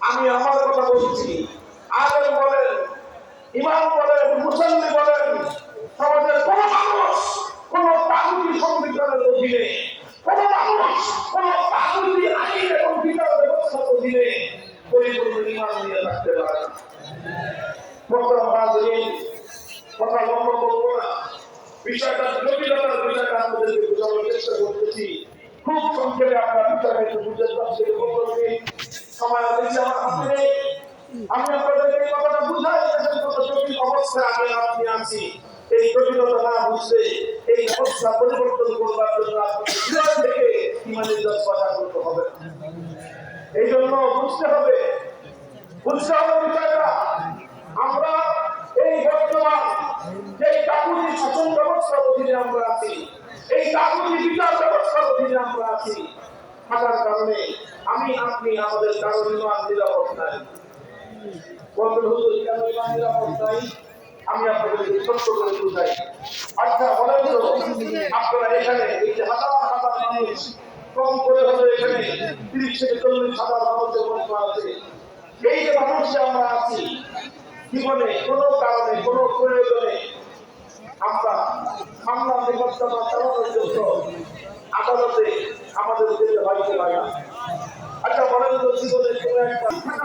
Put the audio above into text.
আমি আমার কথা বলছি আলেম বলেন ইমাম বলেন মুসল্লি বলেন সমাজের কোন মানুষ, কোন তাগুতি সংবিধানের অধীনে, কোন মানুষ, কোন তাগুতি আইন এবং বিচার ব্যবস্থার অধীনে পরিপূর্ণ ইমান নিয়ে থাকতে পারে না এই জটিলতা না এই অবস্থা পরিবর্তন করবার জন্য আপনাকে হৃদয় থেকে হবে এই জন্য বুঝতে হবে বুঝতে হবে বিষয়টা। আমরা এই বর্তমান যে কাকুতি শাসন ব্যবস্থার অধীনে আমরা আছি, এই কাকুতি বিচার ব্যবস্থার অধীনে আমরা আছি, থাকার কারণে আমি, আপনি, আমাদের কারণ ইমান নিরাপদ নাই। আমি আপনাদেরকে আচ্ছা বলেন আপনারা এখানে এই যে হাজার হাজার কম করে এখানে তিরিশ আছে। এই যে আমরা আছি জীবনে কোনো কারণে কোনো প্রয়োজনে আমরা মামলা নিবন্ধনা চালানোর জন্য আদালতে আমাদের যেতে হয়তো হয় না। আচ্ছা বলেন তো জীবনে কোনো একটা থাকা